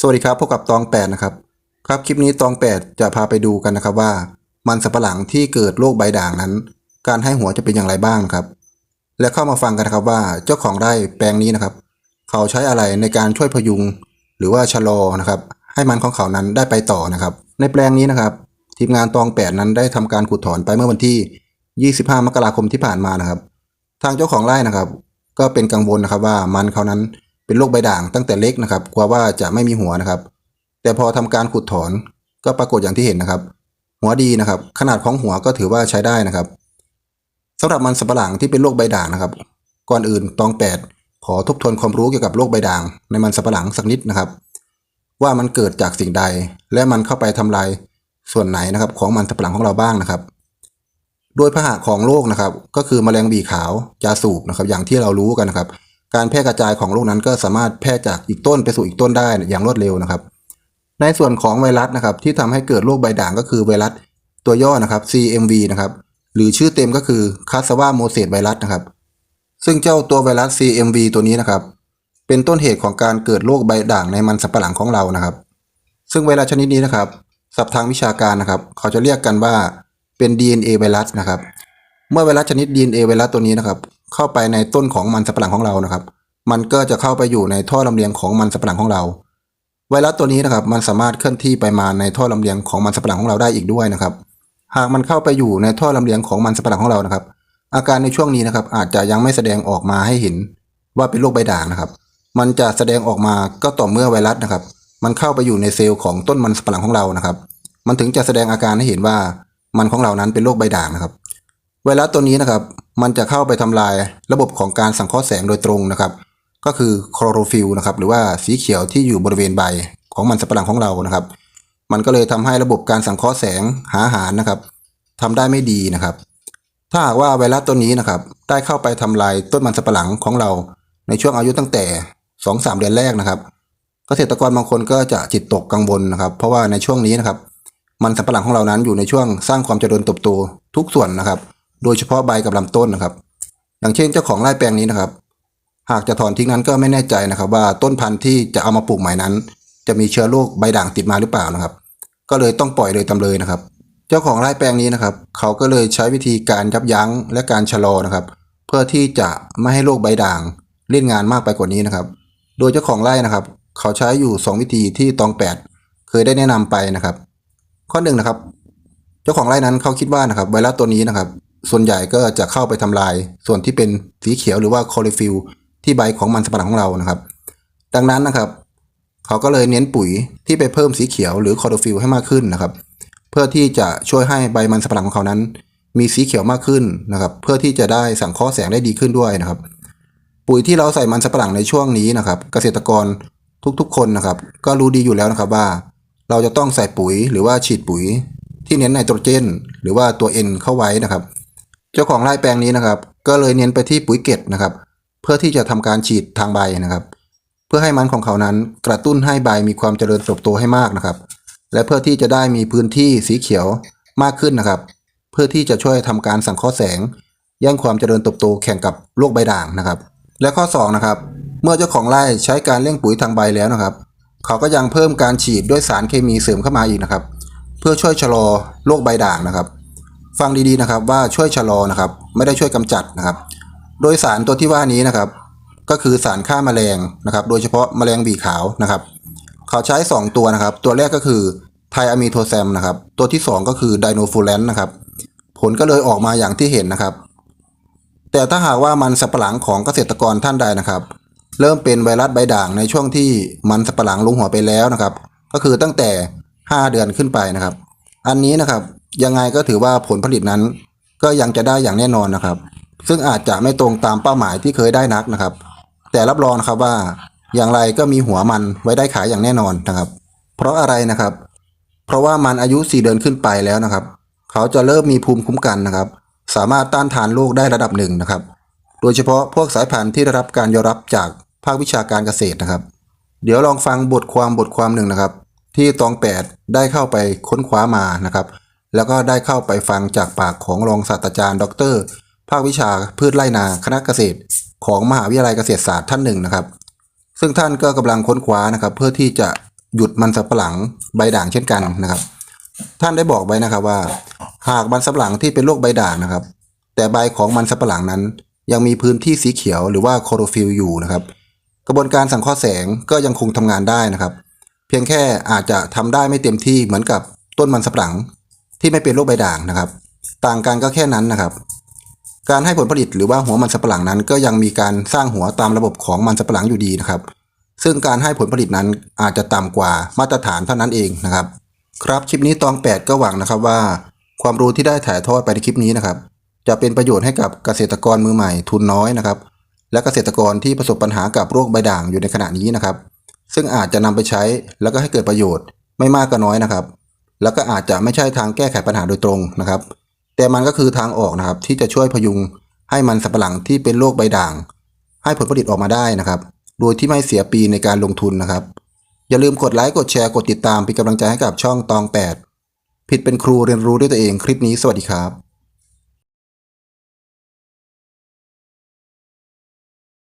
สวัสดีครับพบกับตองแปดนะครับครับคลิปนี้ตองแปดจะพาไปดูกันนะครับว่า มันสับปะหลังที่เกิดโรคใบด่างนั้น การให้หัวจะเป็นอย่างไรบ้างครับ และเข้ามาฟังกันนะครับว่าเจ้าของไร่แปลงนี้นะครับ เขาใช้อะไรในการช่วยพยุง หรือว่าชะลอนะครับ ให้มันของเขานั้นได้ไปต่อนะครับ ในแปลงนี้นะครับทีมงานตองแปดนั้นได้ทำการขุดถอนไปเมื่อวันที่ 25 มกราคมที่ผ่านมานะครับ ทางเจ้าของไร่นะครับ ก็เป็นกังวลนะครับว่ามันเขานั้น เป็นโรคใบด่างตั้งแต่เล็กนะครับกลัวว่าจะไม่มีหัวนะครับ แต่พอทำการขุดถอนก็ปรากฏอย่างที่เห็นนะครับ หัวดีนะครับ ขนาดของหัวก็ถือว่าใช้ได้นะครับสำหรับมันสับปะหลังที่เป็นโรคใบด่างนะครับ ก่อนอื่นตองแปดขอทบทวนความรู้เกี่ยวกับโรคใบด่าง ในมันสับปะหลังสักนิดนะครับ ว่ามันเกิดจากสิ่งใด และมันเข้าไปทำลายส่วนไหนนะครับ ของมันสับปะหลังของเราบ้างนะครับ โดยพาหะของโรคนะครับ ก็คือแมลงบีขาวจาสูบนะครับ อย่างที่เรารู้กันนะครับ การแพร่กระจายของโรคนั้นก็สามารถแพร่จากอีกต้นไปสู่อีกต้นได้อย่างรวดเร็วนะครับ ในส่วนของไวรัสนะครับที่ทำให้เกิดโรคใบด่างก็คือไวรัสตัวย่อนะครับ CMV นะครับหรือชื่อเต็มก็คือคาสวาโมเสสไวรัสนะครับ ซึ่งเจ้าตัวไวรัส CMV ตัวนี้นะครับ เป็นต้นเหตุของการเกิดโรคใบด่างในมันสับปะหลังของเรานะครับ ซึ่งไวรัสชนิดนี้นะครับศัพท์ทางวิชาการนะครับ เขาจะเรียกกันว่าเป็น DNA ไวรัสนะครับ เมื่อไวรัสชนิด DNA ไวรัสตัวนี้นะครับ เข้าไปในต้นของมันสับปะหลังของเรานะครับ มันก็จะเข้าไปอยู่ในท่อลำเลียงของมันสับปะหลังของเรา ไวรัสตัวนี้นะครับมันสามารถเคลื่อนที่ไปมาในท่อลำเลียงของมันสับปะหลังของเราได้อีกด้วยนะครับ หากมันเข้าไปอยู่ในท่อลำเลียงของมันสับปะหลังของเรานะครับ อาการในช่วงนี้นะครับอาจจะยังไม่แสดงออกมาให้เห็น ว่าเป็นโรคใบด่างนะครับ มันจะแสดงออกมาก็ต่อเมื่อไวรัสนะครับ มันเข้าไปอยู่ในเซลล์ของต้นมันสับปะหลังของเรานะครับ มันถึงจะแสดงอาการให้เห็นว่ามันของเรานั้นเป็นโรคใบด่างนะครับไวรัสตัวนี้นะครับ มันจะเข้าไปทำลายระบบของการสังเคราะห์แสงโดยตรงนะครับ ก็คือคลอโรฟิลนะครับหรือว่าสีเขียวที่อยู่บริเวณใบของมันสับปะหลังของเรานะครับ มันก็เลยทำให้ระบบการสังเคราะห์แสงหาอาหารนะครับทำได้ไม่ดีนะครับ ถ้าหากว่าไวรัสตัวนี้นะครับ ได้เข้าไปทำลายต้นมันสับปะหลังของเรา ในช่วงอายุตั้งแต่ 2-3 เดือนแรกนะครับ เกษตรกรบางคนก็จะจิตตกกังวลนะครับ เพราะว่าในช่วงนี้นะครับ มันสับปะหลังของเรานั้นอยู่ในช่วงสร้างความเจริญเติบโตทุกส่วนนะครับ โดยเฉพาะใบกับลำต้นนะครับ อย่างเช่นเจ้าของไร่แปลงนี้นะครับ หากจะถอนทิ้งนั้นก็ไม่แน่ใจนะครับ ว่าต้นพันธุ์ที่จะเอามาปลูกใหม่นั้น จะมีเชื้อโรคใบด่างติดมาหรือเปล่านะครับ ก็เลยต้องปล่อยเลยตำเลยนะครับ เจ้าของไร่แปลงนี้นะครับ เขาก็เลยใช้วิธีการยับยั้งและการชะลอนะครับ เพื่อที่จะไม่ให้โรคใบด่างเล่นงานมากไปกว่านี้นะครับ โดยเจ้าของไร่นะครับ เขาใช้อยู่ 2 วิธีที่ตองแปดเคยได้แนะนำไปนะครับ ข้อหนึ่งนะครับ เจ้าของไร่นั้นเขาคิดว่านะครับไวรัสตัวนี้นะครับ ส่วนใหญ่ก็จะเข้าไปทำลาย ส่วนที่เป็นสีเขียวหรือว่าคอโรฟิลที่ใบของมันสับปะหลังของเรานะครับ ดังนั้นนะครับ เขาก็เลยเน้นปุ๋ยที่ไปเพิ่มสีเขียวหรือคอโรฟิลให้มากขึ้นนะครับ เพื่อที่จะช่วยให้ใบมันสับปะหลังของเขานั้น มีสีเขียวมากขึ้นนะครับ เพื่อที่จะได้สังเคราะห์แสงได้ดีขึ้นด้วยนะครับ ปุ๋ยที่เราใส่มันสับปะหลังในช่วงนี้นะครับ เกษตรกรทุกๆ คนนะครับ ก็รู้ดีอยู่แล้วนะครับว่า เราจะต้องใส่ปุ๋ยหรือว่าฉีดปุ๋ย ที่เน้นไนโตรเจน หรือว่าตัว N เข้าไว้นะครับ เจ้าของไร่แปลงนี้นะครับ ก็เลยเน้นไปที่ปุ๋ยเกล็ดนะครับ เพื่อที่จะทำการฉีดทางใบนะครับ เพื่อให้มันของเขานั้นกระตุ้นให้ใบมีความเจริญเติบโตให้มากนะครับ และเพื่อที่จะได้มีพื้นที่สีเขียวมากขึ้นนะครับ เพื่อที่จะช่วยทำการสังเคราะห์แสงแย่งความเจริญเติบโตแข่งกับโรคใบด่างนะครับ และข้อสองนะครับเมื่อเจ้าของไร่ใช้การเร่งปุ๋ยทางใบแล้วนะครับ เขาก็ยังเพิ่มการฉีดด้วยสารเคมีเสริมเข้ามาอีกนะครับ เพื่อช่วยชะลอโรคใบด่างนะครับ ฟังดีๆนะครับว่าช่วยชะลอนะครับ ไม่ได้ช่วยกำจัดนะครับ โดยสารตัวที่ว่านี้นะครับ ก็คือสารฆ่าแมลงนะครับ โดยเฉพาะแมลงบีขาวนะครับ เขาใช้ 2 ตัวนะครับ ตัวแรกก็คือไทอะมีโทแซมนะครับ ตัวที่ 2 ก็คือไดโนฟูแลนนะครับ ผลก็เลยออกมาอย่างที่เห็นนะครับ แต่ถ้าหากว่ามันสับปะหลังของเกษตรกรท่านใดนะครับ เริ่มเป็นไวรัสใบด่างในช่วงที่มันสับปะหลังลงหัวไปแล้วนะครับ ก็คือตั้งแต่ 5 เดือนขึ้นไปนะครับ อันนี้นะครับ ยังไงก็ถือว่าผลผลิตนั้น ก็ยังจะได้อย่างแน่นอนนะครับ ซึ่งอาจจะไม่ตรงตามเป้าหมายที่เคยได้นักนะครับ แต่รับรองนะครับว่า อย่างไรก็มีหัวมันไว้ได้ขายอย่างแน่นอนนะครับ เพราะอะไรนะครับ เพราะว่ามันอายุ 4 เดือนขึ้นไปแล้วนะครับ เขาจะเริ่มมีภูมิคุ้มกันนะครับ สามารถต้านทานโรคได้ระดับหนึ่งนะครับ โดยเฉพาะพวกสายพันธุ์ที่ได้รับการยอมรับจากภาควิชาการเกษตรนะครับ เดี๋ยวลองฟังบทความบทความหนึ่งนะครับ ที่ตองแปดได้เข้าไปค้นคว้ามานะครับ แล้วก็ได้เข้าไปฟังจากปากของรองศาสตราจารย์ ดร ภาควิชาพืชไร่นาคณะเกษตร ของมหาวิทยาลัยเกษตรศาสตร์ท่านหนึ่งนะครับ ซึ่งท่านก็กำลังค้นคว้านะครับ เพื่อที่จะหยุดมันสำปะหลังใบด่างเช่นกันนะครับ ท่านได้บอกไว้นะครับว่า หากมันสำปะหลังที่เป็นโรคใบด่างนะครับ แต่ใบของมันสำปะหลังนั้น ยังมีพื้นที่สีเขียวหรือว่าโคโรฟิลอยู่นะครับ กระบวนการสังเคราะห์แสงก็ยังคงทำงานได้นะครับ เพียงแค่อาจจะทำได้ไม่เต็มที่เหมือนกับต้นมันสำปะหลัง ที่ไม่เป็นโรคใบด่างนะครับ ต่างกันก็แค่นั้นนะครับ การให้ผลผลิตหรือว่าหัวมันสำปะหลังนั้น ก็ยังมีการสร้างหัวตามระบบของมันสำปะหลังอยู่ดีนะครับ ซึ่งการให้ผลผลิตนั้นอาจจะต่ำกว่ามาตรฐานเท่านั้นเองนะครับ ครับคลิปนี้ตอง 8 ก็หวังนะครับว่า ความรู้ที่ได้ถ่ายทอดไปในคลิปนี้นะครับ จะเป็นประโยชน์ให้กับเกษตรกรมือใหม่ทุนน้อยนะครับ และเกษตรกรที่ประสบปัญหากับโรคใบด่างอยู่ในขณะนี้นะครับ ซึ่งอาจจะนำไปใช้แล้วก็ให้เกิดประโยชน์ไม่มากก็น้อยนะครับ แล้วก็อาจจะไม่ใช่ทางแก้ไขปัญหาโดยตรงนะครับ แต่มันก็คือทางออกนะครับ ที่จะช่วยพยุงให้มันสับปะหลังที่เป็นโรคใบด่าง ให้ผลผลิตออกมาได้นะครับ โดยที่ไม่เสียปีในการลงทุนนะครับ อย่าลืมกดไลค์กดแชร์กดติดตามเป็นกำลังใจให้กับช่องตอง 8 ผิดเป็นครูเรียนรู้ด้วยตัวเองคลิปนี้สวัสดีครับ